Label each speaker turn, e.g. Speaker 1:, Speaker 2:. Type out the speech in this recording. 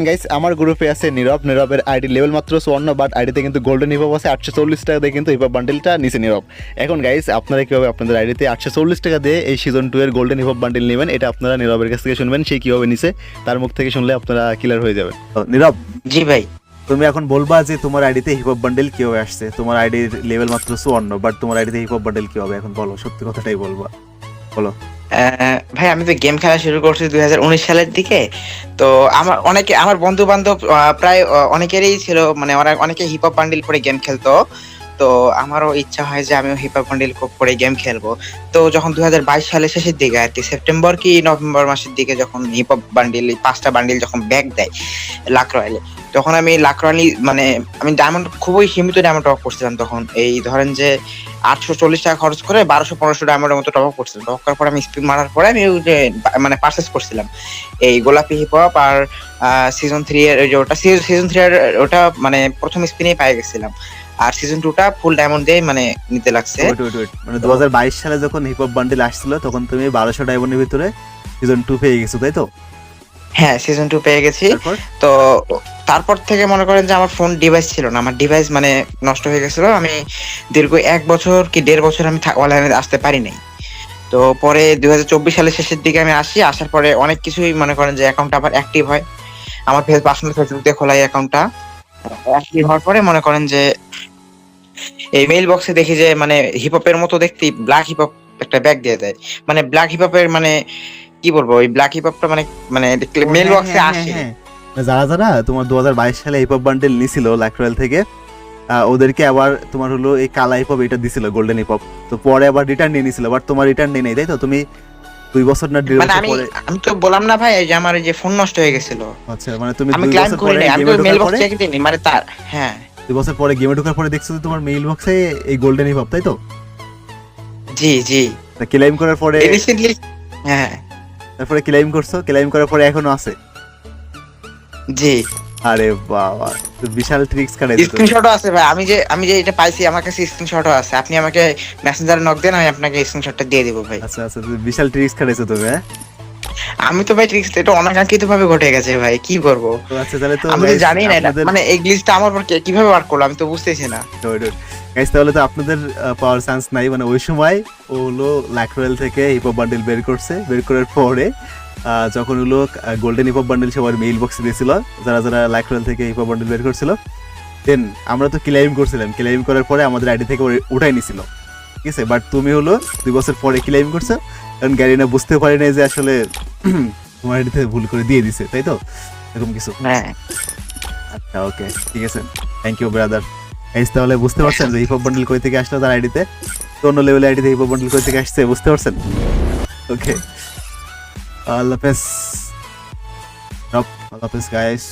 Speaker 1: দেখতেছেন গাইস আমার গ্রুপে আছে নীরব। নীরবের আইডি লেভেল মাত্র চুয়ান্ন বাট আইডিতে কিন্তু গোল্ডেন হিপহপ আছে আটশো চল্লিশ টাকা দিয়ে কিন্তু হিপহপ বান্ডেলটা নিচে নীরব। এখন গাইস আপনারা কীভাবে আপনাদের আইডিতে আটশো চল্লিশ টাকা দিয়ে এই সিজন টু এর গোল্ডেন হিপহপ বান্ডেল নেবেন এটা আপনারা নীরবের কাছ থেকে শুনবেন সেই কীভাবে নিছে তার মুখ থেকে শুনলে আপনারা ক্লিয়ার হয়ে যাবেন। নীরব
Speaker 2: জি ভাই।
Speaker 1: তুমি এখন বলবা যে তোমার আইডিতে হিপহপ বান্ডেল কীভাবে আসছে তোমার আইডির লেভেল মাত্র চুয়ান্ন বাট তোমার আইডিতে হিপহপ বান্ডেল কীভাবে এখন বলো সত্যি কথাটাই বলবা। বলো।
Speaker 2: ভাই, আমি তো গেম খেলা শুরু করছি দুই হাজার উনিশ সালের দিকে। তো আমার অনেকে, আমার বন্ধু বান্ধব প্রায় অনেকেরই ছিল মানে অনেকে হিপ হপ বান্ডিল করে গেম খেলতো। তো আমারও ইচ্ছা হয় যে আমিও হিপ হপ করে গেম খেলব। তো যখন দুই সালের শেষের দিকে আর কি সেপ্টেম্বর কি নভেম্বর মাসের দিকে যখন হিপ হপ বান্ডিল পাঁচটা বান্ডিল যখন ব্যাগ দেয় লাখ রয়্যালে তখন আমি রয়্যালি মানে আমি ডায়মন্ড খুবই সীমিত ডায়মন্ড টপ করছিলাম তখন। এই ধরেন যে আটশো চল্লিশ টাকা খরচ করে বারোশো পনেরোশো ডায়মন্ডের মতো টপ করছিলাম। টপ করার পরে আমি স্পিড মারার পরে আমি মানে পারচেস করছিলাম। এই গোলাপি হিপ হপ আর সিজন থ্রি এর ওটা সিজন থ্রি এর ওটা মানে প্রথম স্পিনেই পাই গেছিলাম। আর সিজন টুটা ফুল ডায়মন্ড দিয়ে মানে নিতে লাগছে.
Speaker 1: মানে দু সালে যখন হিপহপ বান্ডেল আসছিল তখন তুমি বারোশো ডায়মন্ডের ভিতরে সিজন টু পেয়ে গেছো তাই তো?
Speaker 2: হ্যাঁ সিজন টু পেয়ে গেছি। তো তারপর থেকে মনে করেন যে আমার ফোন ডিভাইস ছিল না। আমার ডিভাইস মানে নষ্ট হয়ে গেছিল। আমি দীর্ঘ এক বছর কি দেড় বছর আমি অনলাইনে আসতে পারি নাই। তো পরে দুই হাজার চব্বিশ সালের শেষের দিকে আমি আসি। আসার পরে অনেক কিছুই মনে করেন যে অ্যাকাউন্টটা আবার অ্যাক্টিভ হয়। আমার ফেস পার্সোনাল ফেসবুক দিয়ে খোলা অ্যাকাউন্টটা অ্যাক্টিভ হওয়ার পরে মনে করেন যে এই মেইল বক্সে দেখি যে মানে হিপহপের মতো দেখতে ব্ল্যাক হিপহপ একটা ব্যাগ দিয়ে দেয়। মানে ব্ল্যাক হিপহপের মানে কি বলব ওই ব্ল্যাক হিপহপটা মানে মানে দেখলে মেইল বক্সে
Speaker 1: হ্যাঁ,
Speaker 2: আসে
Speaker 1: হ্যাঁ, হ্যাঁ। যারা যারা তোমার দু সালে হিপহপ বান্ডেল নিছিল লাইফরয়েল থেকে ওদেরকে আবার তোমার হলো এই কালা হিপহপ এটা দিছিল গোল্ডেন হিপহপ তো পরে আবার রিটার্ন নিয়ে নিছিল বাট তোমার রিটার্ন নেই নাই তাই তো? তুমি দুই বছর না দেড়
Speaker 2: মানে
Speaker 1: বছর
Speaker 2: আমি
Speaker 1: পরে
Speaker 2: আমি তো বললাম না ভাই এই যে আমার এই যে ফোন নষ্ট হয়ে গেছিল।
Speaker 1: আচ্ছা মানে তুমি দুই বছর পরে
Speaker 2: আমি মেল বক্স চেক দিইনি মানে তার হ্যাঁ।
Speaker 1: দুই বছর পরে গেমে ঢোকার পরে দেখছ যে তোমার মেইল বক্সে এই গোল্ডেন হিপহপ তাই তো?
Speaker 2: জি জি।
Speaker 1: তা ক্লেম করার পরে
Speaker 2: রিসেন্টলি হ্যাঁ।
Speaker 1: তারপরে ক্লেম করছ ক্লেম করার পরে এখনও আছে?
Speaker 2: জি।
Speaker 1: আরে বাবা বিশাল ট্রিক্স তুমি।
Speaker 2: স্ক্রিনশটও আছে ভাই আমি যে আমি যে এটা পাইছি আমার কাছে স্ক্রিনশটও আছে। আপনি আমাকে মেসেঞ্জারে নক দেন আমি আপনাকে স্ক্রিনশটটা দিয়ে দিব ভাই।
Speaker 1: আচ্ছা আচ্ছা বিশাল ট্রিক্স কাটাইছো তুমি হ্যাঁ?
Speaker 2: আমি তো ভাই ট্রিক্স এটা অনাকাঙ্ক্ষিত ভাবে ঘটে গেছে ভাই কি করব?
Speaker 1: আচ্ছা তাহলে তো
Speaker 2: আমি জানি না এটা মানে এই গ্লিচটা আমার উপর কে- কীভাবে ওয়ার্ক করল আমি তো বুঝতেছি না।
Speaker 1: গাইস তাহলে তো আপনাদের পাওয়ার চান্স নাই মানে ওই সময় ও হলো ল্যাকরোয়েল থেকে হিপহপ বান্ডেল বের করছে। বের করার পরে যখন হলো গোল্ডেন হিপহপ বান্ডেল সবার মেইল বক্সে দিয়েছিল যারা যারা ল্যাকরোয়েল থেকে হিপহপ বান্ডেল বের করছিল দেন আমরা তো ক্লেম করছিলাম। ক্লেম করার পরে আমাদের আইডি থেকে উঠাই নিছিল। ঠিক আছে? বাট তুমি হলো দুই বছর পরে ক্লেম করছ কারণ গ্যারিনা বুঝতে পারে নাই যে আসলে আইডি ভুল করে দিয়ে দিছে তাই তো? এরকম কিছু?
Speaker 2: হ্যাঁ।
Speaker 1: আচ্ছা ওকে ঠিক আছে। থ্যাংক ইউ ব্রাদার এই তাহলে বুঝতে পারছেন যে হিপহপ বান্ডেল কই থেকে আসলো তার আইডিতে? তো অন্য লেভেলের আইডিতে হিপহপ বান্ডেল কই থেকে আসছে বুঝতে পারছেন? ওকে আল্লাহ হাফেজ। আল্লাহ হাফেজ গাইস